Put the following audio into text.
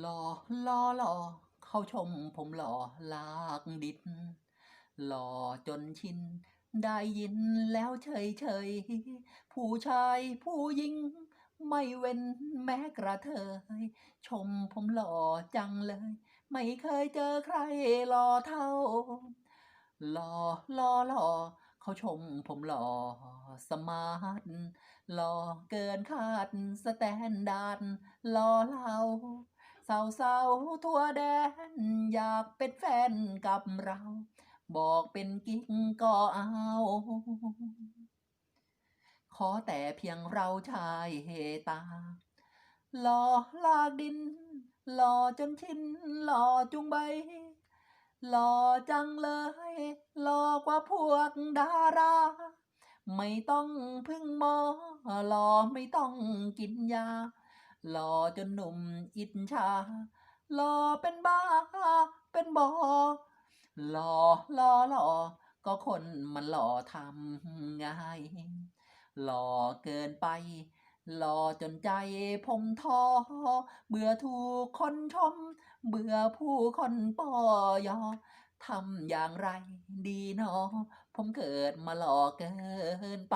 หล่อหล่อหล่อเขาชมผมหล่อลากดินหล่อจนชิน ได้ยินแล้วเฉยเฉยผู้ชายผู้หญิง ไม่เว้นแม้กระเทยชมผมหล่อจังเลย ไม่เคยเจอใครหล่อเท่าหล่อหล่อหล่อเขาชมผมหล่อสมาร์ทหล่อเกินคาดสแตนดาร์ดหล่อเหลา สาวสาวๆทั่วแดน อยากเป็นแฟนกับเรา บอกเป็นกิ๊กก็เอา ขอแต่เพียงเราชายเฮตาหล่อลากดิน หล่อจนชินหล่อจุงใบ หล่อจังเลย หล่อกว่าพวกดารา ไม่ต้องพึ่งหมอหล่อไม่ต้องกินยา หล่อจนหนุ่มอิจฉาหล่อเป็นบ้า เป็นบอหล่อหล่อหล่อก็คนมันหล่อทำง่ายหล่อเกินไป หล่อจนใจผมท้อเบื่อถูกคนชม เบื่อผู้คนปอยอทำอย่างไรดีเนอผมเกิดมาหล่อเกินไป